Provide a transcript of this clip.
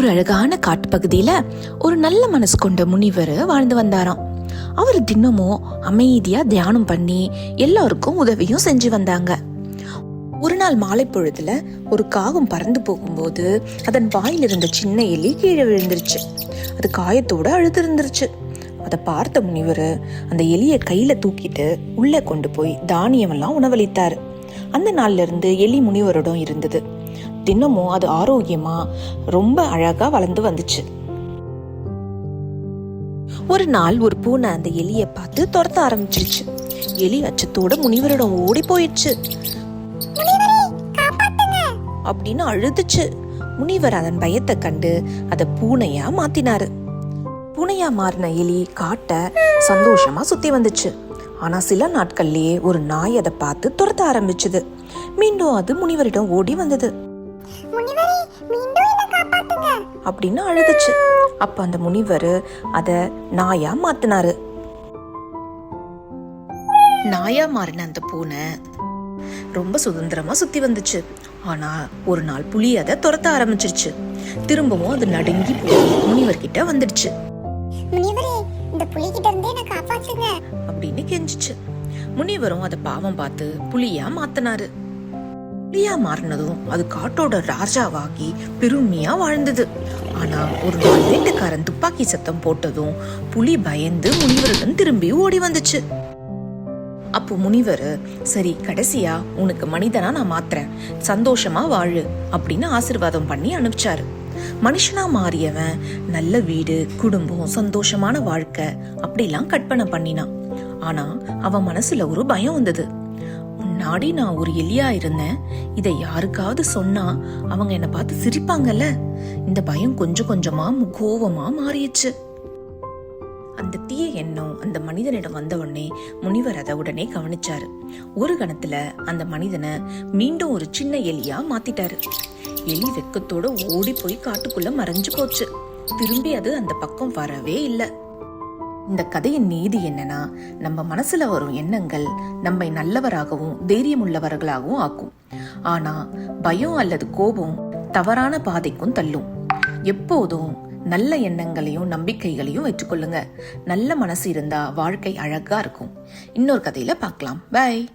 ஒரு அழகான காட்டுப்பகுதியில ஒரு நல்ல மனசு கொண்ட முனிவர் வாழ்ந்து வந்தாராம். அவர் தினமும் அமைதியா தியானம் பண்ணி எல்லாருக்கும் உதவியும் செஞ்சு வந்தாங்க. ஒரு நாள் மாலை பொழுதுல ஒரு காகம் பறந்து போகும்போது அதன் வாயில் இருந்த சின்ன எலி கீழே விழுந்துருச்சு. அது காயத்தோட அழுது இருந்துருச்சு அதை பார்த்த முனிவர் அந்த எலியை கையில தூக்கிட்டு உள்ளே கொண்டு போய் தானியமெல்லாம் உணவளித்தாரு. அந்த நாள்ல இருந்து எலி முனிவரிடம் இருந்தது. தினமும் அது ஆரோக்கியமா ரொம்ப அழகா வளர்ந்து வந்துச்சு. ஒரு நாள் ஒரு பூனை அந்த எலியை பார்த்து துரத்த ஆரம்பிச்சிருச்சு. எலி அச்சத்தோட முனிவரிடம் ஓடி போயிடுச்சு. அப்படின்னு அழுதுச்சு. முனிவர் அதன் பயத்தை கண்டு அதை பூனையா மாத்தினாரு. பூனையா மாறின எலி காட்ட சந்தோஷமா சுத்தி வந்துச்சு. ஆனா சில நாட்கள்லயே ஒரு நாய் அதை பார்த்து துரத்த ஆரம்பிச்சது. மீண்டும் அது முனிவரிடம் ஓடி வந்தது. அப்படின்னு அழுதுச்சு. அப்ப அந்த முனிவர் அத நாயா மாத்தினாரு. நாயா மாறின அந்த பூனை ரொம்ப சுதந்திரமா சுத்தி வந்துச்சு. ஆனா ஒரு நாள் புலி அதை துரத்த ஆரம்பிச்சிருச்சு. திரும்பவும் அது நடுங்கி போய் முனிவர் கிட்ட வந்துடுச்சு. முனிவரே இந்த புலிகிட்ட இருந்து என்ன காப்பாத்துங்க. அப்படின்னு கெஞ்சிச்சு. முனிவரும் அதை பாவம் பார்த்து புலியா மாத்தினாரு. புலியா மாறினதும் அது காட்டோட ராஜாவாகி பெருமையா வாழ்ந்தது. ஆனா ஒரு நாள் வேட்டைக்காரன் துப்பாக்கி சத்தம் போட்டதும் புலி பயந்து முனிவருடன் திரும்பி ஓடி வந்துச்சு. அப்போ முனிவர் சரி கடைசியா உனக்கு மனிதனா நான் மாத்துறேன். சந்தோஷமா வாழு அப்படின்னு ஆசீர்வாதம் பண்ணி அனுப்பிச்சாரு. மனுஷனா மாறியவன் நல்ல வீடு குடும்பம் சந்தோஷமான வாழ்க்கை அப்படிலாம் கற்பனை பண்ணினான். ஆனா அவன் மனசுல ஒரு பயம் வந்தது. முன்னாடி நான் ஒரு எலியா இருந்தேன். இதை யாருக்காவது சொன்னா அவங்க என்னை பார்த்து சிரிப்பாங்கல்ல. இந்த பயம் கொஞ்சம் கொஞ்சமா கோவமா மாறிடுச்சு. அந்த தீய எண்ணம் அந்த மனிதனிடம் வந்தவுடனே முனிவர் அதை உடனே கவனிச்சாரு. ஒரு கணத்துல அந்த மனிதனை மீண்டும் ஒரு சின்ன எலியா மாத்திட்டாரு. எலி வெக்கத்தோட ஓடி போய் காட்டுக்குள்ள மறைஞ்சு போச்சு. திரும்பி அது அந்த பக்கம் வரவே இல்லை. இந்த கதையின் நீதி என்னன்னா நம்ம மனசுல வரும் எண்ணங்கள் நம்மை நல்லவராகவும் தைரியம் உள்ளவர்களாகவும் ஆக்கும். ஆனா பயம் அல்லது கோபம் தவறான பாதைக்கும் தள்ளும். எப்போதும் நல்ல எண்ணங்களையும் நம்பிக்கைகளையும் வச்சுக்கொள்ளுங்க நல்ல மனசு இருந்தா வாழ்க்கை அழகா இருக்கும். இன்னொரு கதையில பார்க்கலாம். பாய்